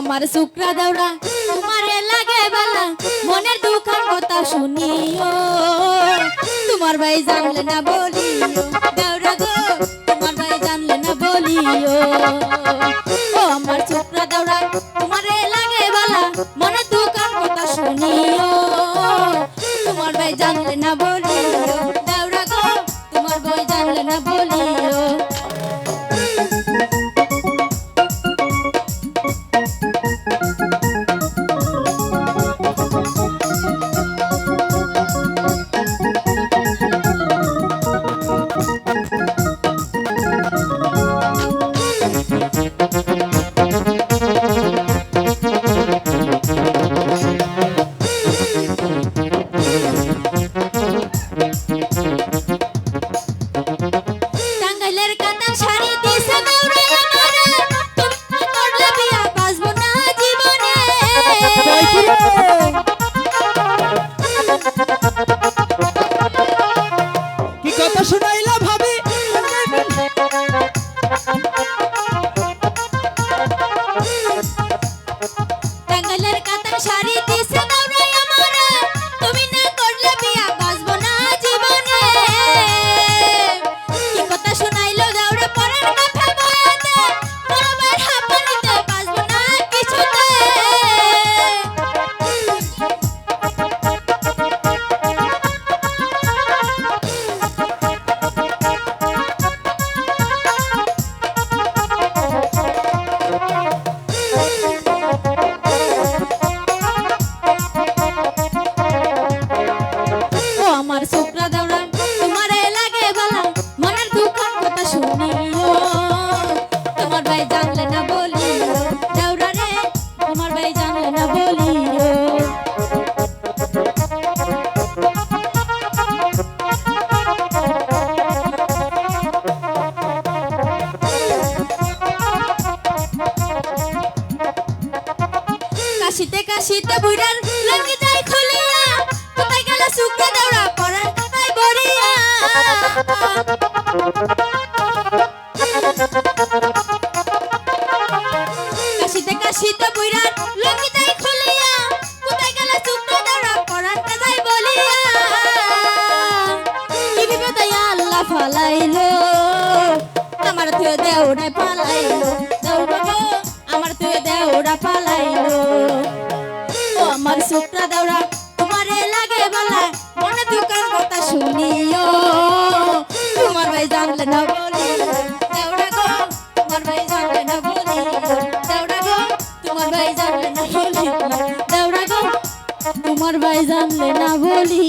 আমার শুক্রা দাওরা, তোমারে লাগে বালা, মনের দুঃখের কথা শুনিও। তোমার ভাই জানলে না বলিও, দাওরা গো, তোমার ভাই জানলে না বলিও। ও আমার শুক্রা দাওরা, তোমারে লাগে বালা, মনের দুঃখের কথা শুনিও। তোমার ভাই জানলে না বলিও, দাওরা গো, তোমার ভাই জানলে না বলিও। শুনাইলা ভাবি কাশিতে কাশিতে বুড়ার লাগে যাই খুলিয়া। কোথায় গেল শুক্রে দাওড়া পরার কথায় বড়িয়া কাশিতে কাশিতে বুড়ার লাগে যাই খুলিয়া। কোথায় গেল শুক্রে দাওড়া পরার কথায় বলিয়া। কি বিপদে আল্লাহ ফালাইলো, আমার তুই দেউড়ে পালাইলো জানলে না বলি